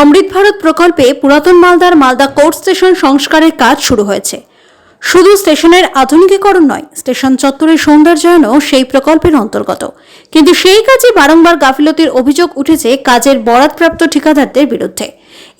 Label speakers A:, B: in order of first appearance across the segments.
A: অমৃত ভারত প্রকল্পে পুরাতন মালদার মালদা কোর্ট স্টেশন সংস্কারের কাজ শুরু হয়েছে। শুধু স্টেশনের আধুনিকীকরণ নয়, স্টেশন চত্বরের সৌন্দর্যায়নও সেই প্রকল্পের অন্তর্গত। কিন্তু সেই কাজে বারংবার গাফিলতির অভিযোগ উঠেছে কাজের বরাদপ্রাপ্ত ঠিকাদারদের বিরুদ্ধে।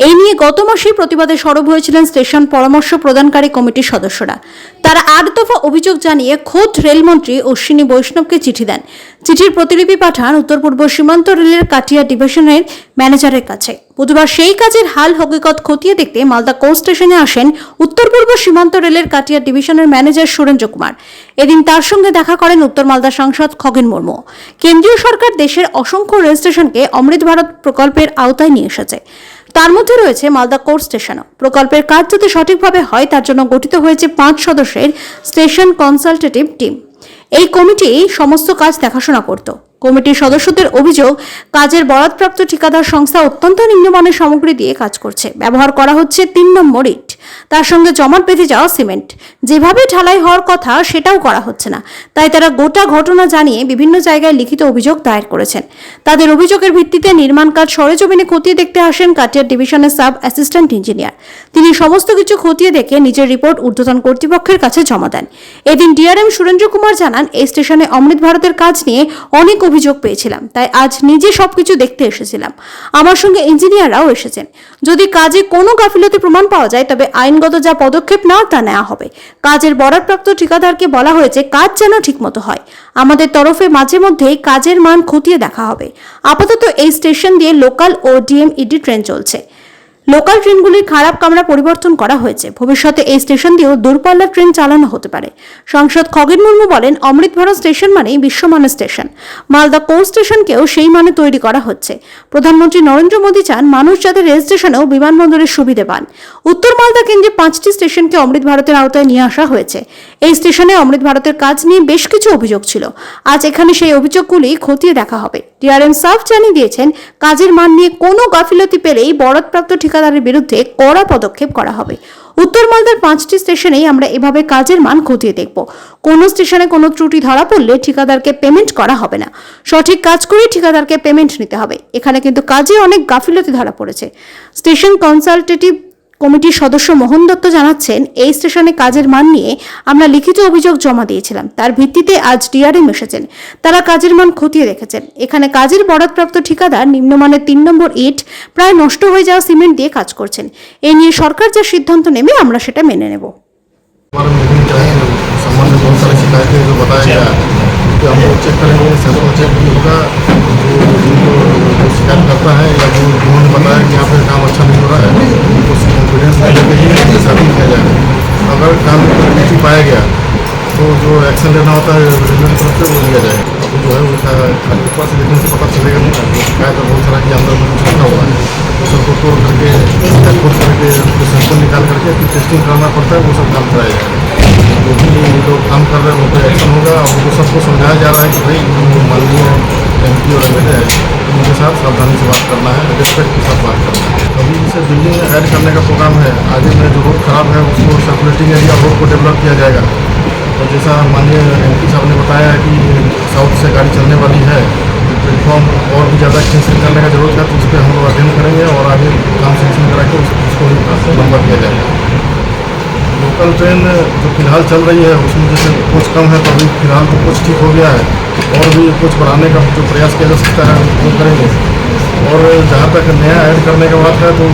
A: এই নিয়ে গত মাসেই প্রতিবাদে সরব হয়েছিলেন স্টেশন পরামর্শ প্রদানকারী কমিটির সদস্যরা। তারা আট দফা অভিযোগ জানিয়ে খোদ রেলমন্ত্রী অশ্বিনী বৈষ্ণবকে চিঠি দেন। চিঠির প্রতিলিপি পাঠান উত্তর পূর্ব সীমান্ত রেলের কাটিয়া ডিভিশনের ম্যানেজারের কাছে। বুধবার সেই কাজের হাল হকিকত খতিয়ে দেখতে মালদা কোর্ট স্টেশনে আসেন উত্তর পূর্ব সীমান্ত রেলের কাটিয়া ডিভিশনের ম্যানেজার সুরেন্দ্র কুমার। এদিন তার সঙ্গে দেখা করেন উত্তর মালদা সাংসদ খগেন মুর্মু। কেন্দ্রীয় সরকার দেশের অসংখ্য রেল স্টেশনকে অমৃত ভারত প্রকল্পের আওতায় নিয়ে এসেছে। তার মধ্যে রয়েছে মালদা কোর্ট স্টেশনও। প্রকল্পের কাজ যদি সঠিকভাবে হয়, তার জন্য গঠিত হয়েছে পাঁচ সদস্যের স্টেশন কনসালটেটিভ টিম। এই কমিটি সমস্ত কাজ দেখাশোনা করত। কমিটির সদস্যদের অভিযোগ, কাজের বরাদপ্রাপ্ত ঠিকাদার সংস্থা অত্যন্ত নিম্নমানের সামগ্রী দিয়ে কাজ করছে। ব্যবহার করা হচ্ছে তিন নম্বর ইট। তার সঙ্গে জমাট বেঁধে যাওয়া সিমেন্ট। যেভাবে ঢালাই হওয়ার কথা, সেটাও করা হচ্ছে না। তাই তারা গোটা ঘটনা জানিয়ে বিভিন্ন জায়গায় লিখিত অভিযোগ দায়ের করেছেন। তাদের অভিযোগের ভিত্তিতে নির্মাণ কাজ সরেজমিনে খতিয়ে দেখতে আসেন কাটিয়ার ডিভিশনের সাব অ্যাসিস্ট্যান্ট ইঞ্জিনিয়ার। তিনি সমস্ত কিছু খতিয়ে দেখে নিজের রিপোর্ট ঊর্ধ্বতন কর্তৃপক্ষের কাছে জমা দেন। এদিন ডিআরএম সুরেন্দ্র কুমার জানান, এই স্টেশনে অমৃত ভারতের কাজ নিয়ে অনেক অভিযোগ পেয়েছিলাম, তাই আজ নিজে সবকিছু দেখতে এসেছিলাম। আমার সঙ্গে ইঞ্জিনিয়াররাও এসেছেন। যদি কাজে কোনো গাফিলতি প্রমাণ পাওয়া যায়, তবে আইনগত যা পদক্ষেপ না তা নেওয়া হবে। কাজের বরাদপ্রাপ্ত ঠিকাদারকে বলা হয়েছে, কাজ যেন ঠিকমতো হয়। আমাদের তরফে মাঝে মধ্যেই কাজের মান খতিয়ে দেখা হবে। আপাতত এই স্টেশন দিয়ে লোকাল ও ডিএমইডি ট্রেন চলছে। লোকাল ট্রেনগুলির খারাপ কামরা পরিবর্তন করা হয়েছে। ভবিষ্যতে এই স্টেশন দিয়েও দূরপাল্লার ট্রেন চালানো হতে পারে। সংসদ খগেন মুর্মু বলেন অমৃত ভারত স্টেশন মানেই বিশ্বমানের স্টেশন। মালদা কোর্ট স্টেশনকেও সেই মানে তৈরি করা হচ্ছে। প্রধানমন্ত্রী নরেন্দ্র মোদী চান মানুষ যাতে রেল স্টেশনেও বিমানবন্দরের সুবিধে পান। উত্তর মালদা কেন্দ্রে পাঁচটি স্টেশনকে অমৃত ভারতের আওতায় নিয়ে আসা হয়েছে। এই স্টেশনে অমৃত ভারতের কাজ নিয়ে বেশ কিছু অভিযোগ ছিল। আজ এখানে সেই অভিযোগগুলি খতিয়ে দেখা হবে। ডিআরএম সাফ জানিয়ে দিয়েছেন, কাজের মান নিয়ে কোনো গাফিলতি পেলেই বরাদপ্রাপ্ত ঠিকাদারের বিরুদ্ধে কড়া পদক্ষেপ করা হবে। উত্তর মালদার পাঁচটি স্টেশনেই আমরা এভাবে কাজের মান খতিয়ে দেখব। কোনো স্টেশনে কোনো ত্রুটি ধরা পড়লে ঠিকাদারকে পেমেন্ট করা হবে না। সঠিক কাজ করেই ঠিকাদারকে পেমেন্ট নিতে হবে। এখানে কিন্তু কাজে অনেক গাফিলতি ধরা পড়েছে। স্টেশন কনসালটেটিভ কমিটির সদস্য মোহন দত্ত জানাচ্ছেন এই স্টেশনে কাজের মান নিয়ে আমরা লিখিত অভিযোগ জমা দিয়েছিলাম তার ভিত্তিতে আজ ডিআরএম এসেছেন তারা কাজের মান খতিয়ে দেখেছেন এখানে কাজের বরাদপ্রাপ্ত ঠিকাদার নিম্নমানের তিন নম্বর ইট প্রায় নষ্ট হয়ে যাওয়া সিমেন্ট দিয়ে কাজ করছেন এ নিয়ে সরকার যা সিদ্ধান্ত নেবে আমরা সেটা মেনে নেব
B: हमारे मीटिंग चाहिए संबंध में बहुत सारी शिकायतें जो बताया गया कि हम लोग चेक करेंगे सैंपल चेक भी होगा जो जिनको जो शिकायत करता है या जो जिन्होंने बताया कि यहाँ पे काम अच्छा होता है तरफ़ से वो लिया अभी जो है वो खाली पास देखने से पता चलेगा नहीं ना शिकायत बहुत सारा कि अंदर में रखा हुआ है तो सबको तोड़ करके या करके उसको सैंपल निकाल करके फिर टेस्टिंग कराना पड़ता है वो सब काम कराया जाएगा जो भी लोग काम कर रहे हैं उन पर एक्शन होगा और उनको सबको समझाया जा रहा है कि भाई जो माननीय एम पी और एम एल है उनके साथ सावधानी से बात करना है। रिस्पेक्ट के साथ बात करना है। अभी जैसे बिल्डिंग में ऐड करने का प्रोग्राम है, आगे में जो रोड खराब है, उसको सर्कुलेटिंग एरिया रोड को डेवलप किया जाएगा। और जैसा माननीय एम साहब ने बताया है कि साउथ से गाड़ी चलने वाली है प्लेटफॉर्म और भी ज़्यादा एक्सटेंशन करने का ज़रूरत है तो उस पर हम लोग अध्ययन करेंगे और आगे काम सेंक्शन करा के उस- उसको लंबा किया जाएगा। लोकल ट्रेन जो फ़िलहाल चल रही है, उसमें जैसे कोच कम है तो अभी फ़िलहाल तो कोच ठीक हो गया है। और भी कोच बढ़ाने का जो प्रयास किया जा सकता है, वो करेंगे। और जहाँ तक नया ऐड करने का बात है तो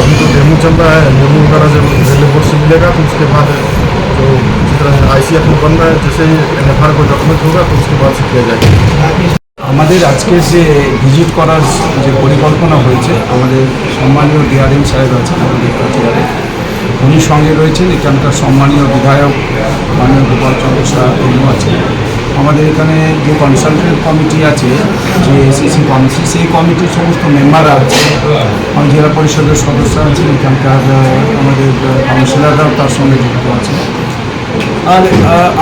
B: अभी तो डेमू चल रहा है, डेमू वगैरह जब रेलवे बोर्ड से मिलेगा तो उसके बाद जो जिस तरह आई सी एफ में बन रहा है जैसे ही एन एफ आर कोई डॉक्यूमेंट होगा तो उसके बाद से किया जाएगा
C: আমাদের আজকের যে ভিজিট করার যে পরিকল্পনা হয়েছে আমাদের সম্মানীয় ডিআরএম সাহেব আছেন আমাদের কাটিয়ারে উনি সঙ্গে রয়েছেন এখানকার সম্মানীয় বিধায়ক মাননীয় গোপাল চন্দ্র শাহ উনিও আছেন আমাদের এখানে যে কনসালটেন্ট কমিটি আছে যে এসিসি কমিটি সেই কমিটির সমস্ত মেম্বাররা আছে আমার জেলা পরিষদের সদস্য আছেন এখানকার আহ, আমাদের কাউন্সিলররাও তার সঙ্গে যুক্ত আছে আর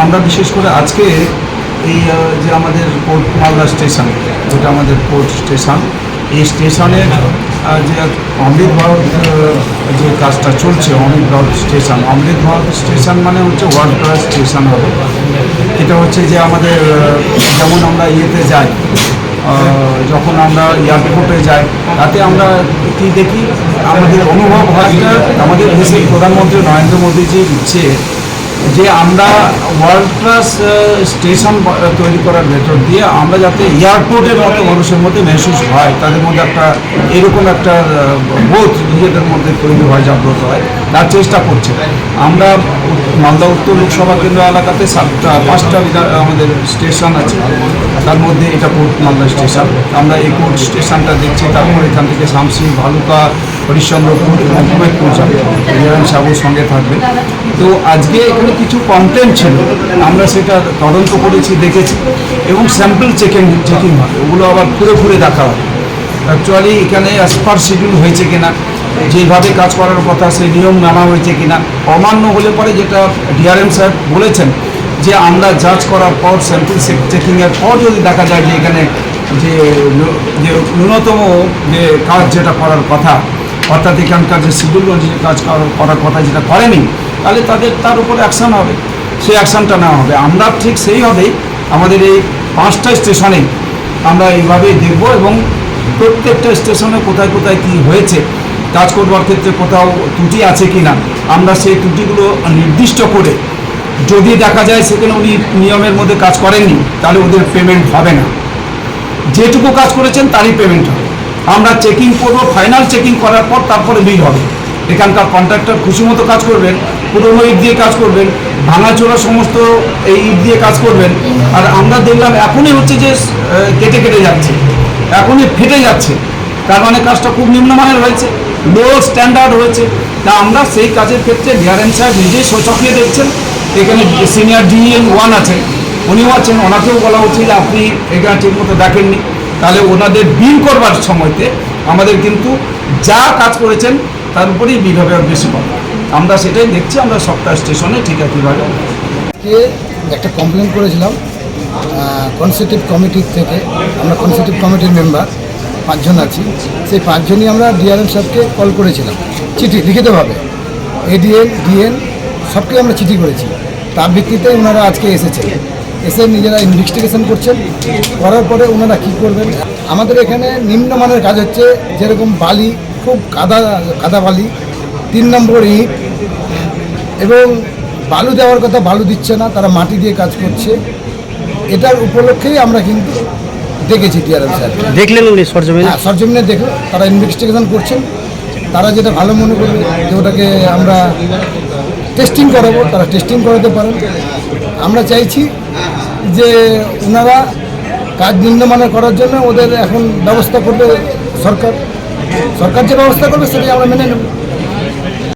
C: আমরা বিশেষ করে আজকে এই যে আমাদের পোর্ট মালদা স্টেশন, যেটা আমাদের পোর্ট স্টেশন, এই স্টেশনের যে অমৃত ভারত যে কাজটা চলছে, অমৃত ভারত স্টেশন, অমৃত ভারত স্টেশন মানে হচ্ছে ওয়ার্ল্ড ক্লাস স্টেশন হবে। এটা হচ্ছে যে আমাদের যেমন আমরা ইয়েতে যাই যখন আমরা এয়ারপোর্টে যাই, তাতে আমরা কি দেখি, আমাদের অনুভব হয় যে আমাদের দেশের প্রধানমন্ত্রী নরেন্দ্র মোদীজি ইচ্ছে যে আমরা ওয়ার্ল্ড ক্লাস স্টেশন তৈরি করার ভেতর দিয়ে আমরা যাতে এয়ারপোর্টের মতো মানুষের মধ্যে মেহসুস হয়, তাদের মধ্যে একটা এরকম একটা বোধ নিজেদের মধ্যে তৈরি হয়, জাগ্রত হয়, তার চেষ্টা করছে। আমরা মালদা উত্তর লোকসভা কেন্দ্র এলাকাতে সাতটা, পাঁচটা আমাদের স্টেশন আছে। তার মধ্যে এটা কোর্ট মালদা স্টেশন আমরা এই কোর্ট স্টেশনটা দেখছি, তারপর এখান থেকে শামসি ভালুকা, হরিশ্চন্দ্রপুর এবং কুমেদপুর যাবে। রিয়ান সাবুর সঙ্গে থাকবে। তো আজকে এখানে কিছু কমপ্লেন ছিল, আমরা সেটা তদন্ত করেছি, দেখেছি এবং স্যাম্পল চেকিং চেকিং হবে ওগুলো আবার ঘুরে ঘুরে দেখা হবে অ্যাকচুয়ালি এখানে অ্যাজ পার শিডিউল হয়েছে কিনা, যেভাবে কাজ করার কথা, সেই নিয়ম মানা হয়েছে কিনা, অমান্য হলে পরে যেটা ডিআরএম স্যার বলেছেন, যে আমরা জাজ করার পর স্যাম্পল চেকিংয়ের পর যদি দেখা যায় যে এখানে যে ন্যূনতম যে কাজ যেটা করার কথা অর্থাৎ এখানকার যে শিডিউল অনুযায়ী কাজ করার কথা যেটা করেনি, তাহলে তাদের, তার উপর অ্যাকশান হবে। সেই অ্যাকশনটা নেওয়া হবে। আমরা ঠিক সেইভাবেই আমাদের এই পাঁচটা স্টেশনে আমরা এইভাবেই দেখব এবং প্রত্যেকটা স্টেশনে কোথায় কোথায় কি হয়েছে, কাজ করবার ক্ষেত্রে কোথাও ত্রুটি আছে কি না আমরা সেই ত্রুটিগুলো নির্দিষ্ট করে যদি দেখা যায় সেখানে উনি নিয়মের মধ্যে কাজ করেননি, তাহলে ওদের পেমেন্ট হবে না। যেটুকু কাজ করেছেন তারই পেমেন্ট হবে। আমরা চেকিং করব ফাইনাল চেকিং করার পর তারপরে বিল হবে। এখানকার কন্ট্রাক্টর খুশি মতো কাজ করবেন, পুরোনো ইট দিয়ে কাজ করবেন, ভাঙাচোরা সমস্ত এই ইট দিয়ে কাজ করবেন। আর আমরা দেখলাম এখনই হচ্ছে যে কেটে কেটে যাচ্ছে, এখনই ফেটে যাচ্ছে। তার মানে কাজটা খুব নিম্নমানের হয়েছে লো স্ট্যান্ডার্ড হয়েছে। তা আমরা সেই কাজের ক্ষেত্রে ডিআরএম সাহেব নিজেই সচকিয়ে দেখছেন। এখানে সিনিয়র ডিএম ওয়ান আছেন উনিও আছেন, ওনাকেও বলা হচ্ছে যে আপনি এখানে ঠিকমতো দেখেননি। তাহলে ওনাদের বিল করবার সময়তে আমাদের কিন্তু যা কাজ করেছেন, তার উপরেই আর বেশি পাবো আমরা সেটাই দেখছি, আমরা সপ্তাহ স্টেশনে ঠিক একইভাবে
D: কে একটা কমপ্লেন করেছিলাম কনসিটিভ কমিটির থেকে। আমরা কনসিটিভ কমিটির মেম্বার পাঁচজন আছি। সেই পাঁচজনই আমরা ডিআরএম সাহেবকে কল করেছিলাম। চিঠি লিখিতভাবে এডিএন ডিএন সবকে আমরা চিঠি করেছি। তার ভিত্তিতে ওনারা আজকে এসেছেন। এসে নিজেরা ইনভেস্টিগেশন করছেন। করার পরে ওনারা কী করবেন? আমাদের এখানে নিম্নমানের কাজ হচ্ছে যেরকম বালি খুব কাদা কাদা বালি তিন নম্বর ইট এবং বালু দেওয়ার কথা বালু দিচ্ছে না তারা মাটি দিয়ে কাজ করছে। এটার উপলক্ষেই আমরা কিন্তু দেখেছি টিআরএম স্যার।
E: দেখলেন উনি সরজমিনে
D: হ্যাঁ সরজমিনে দেখো তারা ইনভেস্টিগেশন করছেন। তারা যেটা ভালো মনে করবে যে ওটাকে আমরা টেস্টিং করাবো তারা টেস্টিং করাতে পারেন। আমরা চাইছি যে ওনারা কাজ নিম্নমানের করার জন্য ওদের এখন ব্যবস্থা করবে সরকার। সরকার যে ব্যবস্থা করবে সেটাই আমরা মেনে নেব।